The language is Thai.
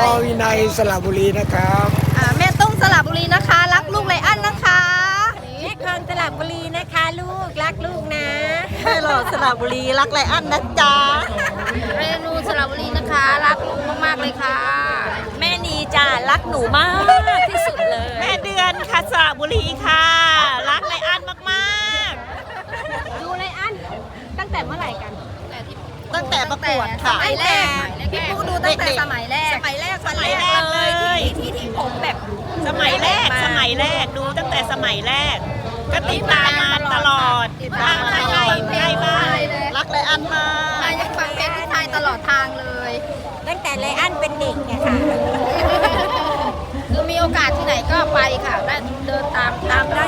พ่อวินัยสระบุรีนะครับอ่าแม่ตุ้มสระบุรีนะคะ รักลูกไรอันนะคะแม่คอนสระบุรีนะคะลูกรักลูกนะแม่หล่อสระบุรีรักไรอันนะจ๊ะเรนูสระบุรีนะคะ รักลูกมากๆเลยค่ะ แม่นีจ้ะรักหนูมากที่สุดเลย แม่เดือนค่ะสระบุรีค่ะ รักไรอันมาก ดูไรอันตั้งแต่เมื่อไหร่กัน ๆ ตั้งแต่ประกวดค่ะ สมัยแรกพี่ปูดูตั้งแต่เด็กๆสมัยแรก สมัยแรกสมัยแรกเลยที่ที่ผมแบบ สมัยแรกสมัยแรกดูตั้งแต่สมัยแรก ก็ติดตามมาตลอดติดตามมาใกล้ใกล้บ้านรักไรอันมากยังฟังเพลงพี่ชายตลอดทางเลย ตั้งแต่ไรอันเป็นเด็กเนี่ยค่ะคือมีโอกาสที่ไหนก็ไปค่ะได้เดินตามตามได้